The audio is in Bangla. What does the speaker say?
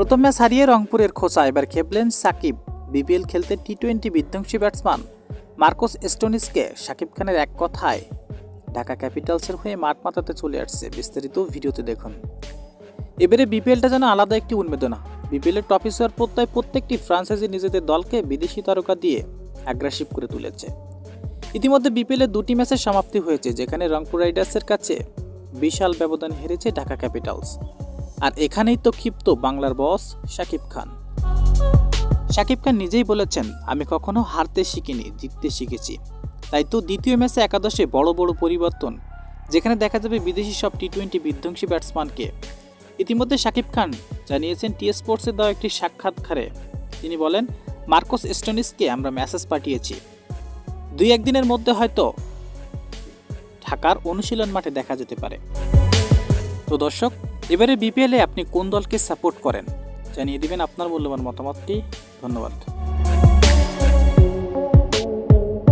প্রথম ম্যাচ হারিয়ে রংপুরের খোঁচা এবার খেপলেন সাকিব। বিপিএল খেলতে টি টোয়েন্টি বিধ্বংসী ব্যাটসম্যান মার্কোস এস্টোনিসকে সাকিব খানের এক কথায়, ঢাকা ক্যাপিটালসের হয়ে মাঠ মাতাতে চলে আসছে। বিস্তারিত ভিডিওতে দেখুন। এবারে বিপিএলটা যেন আলাদা একটি উন্মেদনা। বিপিএলের টপিস হওয়ার প্রত্যয় প্রত্যেকটি ফ্রান্সাইজি নিজেদের দলকে বিদেশি তারকা দিয়ে অ্যাগ্রাসিভ করে তুলেছে। ইতিমধ্যে বিপিএলের দুটি ম্যাচের সমাপ্তি হয়েছে, যেখানে রংপুর রাইডার্সের কাছে বিশাল ব্যবধান হেরেছে ঢাকা ক্যাপিটালস। আর এখানেই তো ক্ষিপ্ত বাংলার বস শাকিব খান। শাকিব খান নিজেই বলেছেন, আমি কখনো হারতে শিখিনি, জিততে শিখেছি। তাই তো দ্বিতীয় ম্যাচে একাদশে বড় বড় পরিবর্তন, যেখানে দেখা যাবে বিদেশি সব টি টোয়েন্টি বিধ্বংসী ব্যাটসম্যানকে। ইতিমধ্যে শাকিব খান জানিয়েছেন, টি স্পোর্টসে দেওয়া একটি সাক্ষাৎকারে তিনি বলেন, মার্কোস স্টোনিসকে আমরা মেসেজ পাঠিয়েছি। দুই একদিনের মধ্যে হয়তো ঢাকার অনুশীলন মাঠে দেখা যেতে পারে। তো দর্শক এবারে বিপিএলে আপনি কোন দলকে সাপোর্ট করেন? জানিয়ে দেবেন আপনার মূল্যবান মতামতটি। ধন্যবাদ।